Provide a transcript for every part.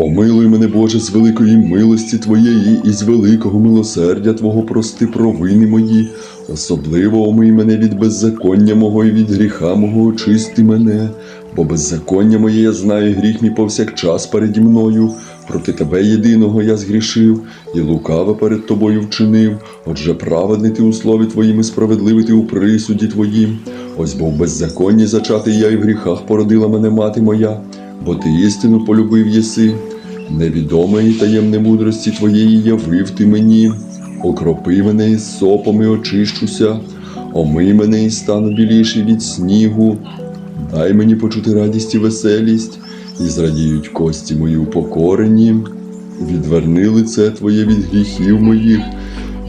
Помилуй мене, Боже, з великої милості Твоєї і з великого милосердя Твого прости провини мої, особливо омий мене від беззаконня мого і від гріха мого очисти мене, бо беззаконня моє я знаю, гріх мій повсякчас переді мною. Проти тебе єдиного я згрішив, і лукаве перед тобою вчинив. Отже, праведний ти у слові твоїм і справедливий ти у присуді твоїм. Ось бо в беззаконні зачатий я і в гріхах породила мене мати моя, бо ти істину полюбив єси. Невідоме таємне мудрості твоєї явив ти мені. Окропи мене із сопом і очищуся, омий мене і стану біліший від снігу. Дай мені почути радість і веселість, і зрадіють кості мої упокорені. Відверни лице Твоє від гріхів моїх,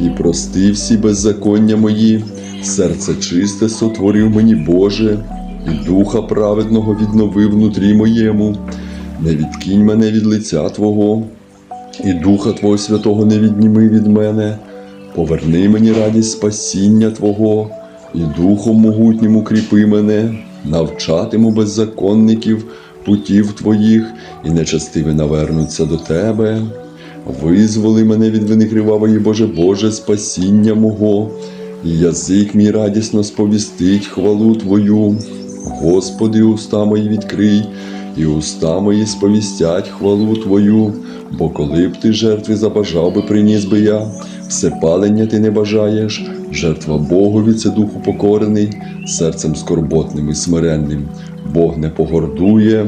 і прости всі беззаконня мої, серце чисте сотворив мені, Боже, і духа праведного відновив внутрі моєму. Не відкинь мене від лиця Твого, і Духа Твого Святого не відніми від мене. Поверни мені радість спасіння Твого, і Духом могутнім укріпи мене, навчатиму беззаконників путів Твоїх, і нечестиві навернуться до Тебе. Визволи мене від вини кривавої, Боже Боже, спасіння мого, і язик мій радісно сповістить хвалу Твою. Господи, уста мої відкрий, і уста мої сповістять хвалу Твою, бо коли б ти жертви забажав би, приніс би я, все палення ти не бажаєш, жертва Богові це духу покорений, серцем скорботним і смиренним, Бог не погордує.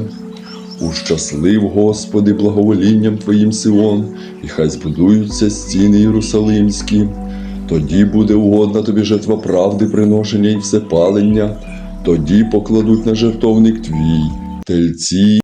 Ущаслив, Господи, благоволінням Твоїм Сион, і хай збудуються стіни Єрусалимські. Тоді буде угодна тобі жертва правди, приношення і всепалення, тоді покладуть на жертовник твій, тельці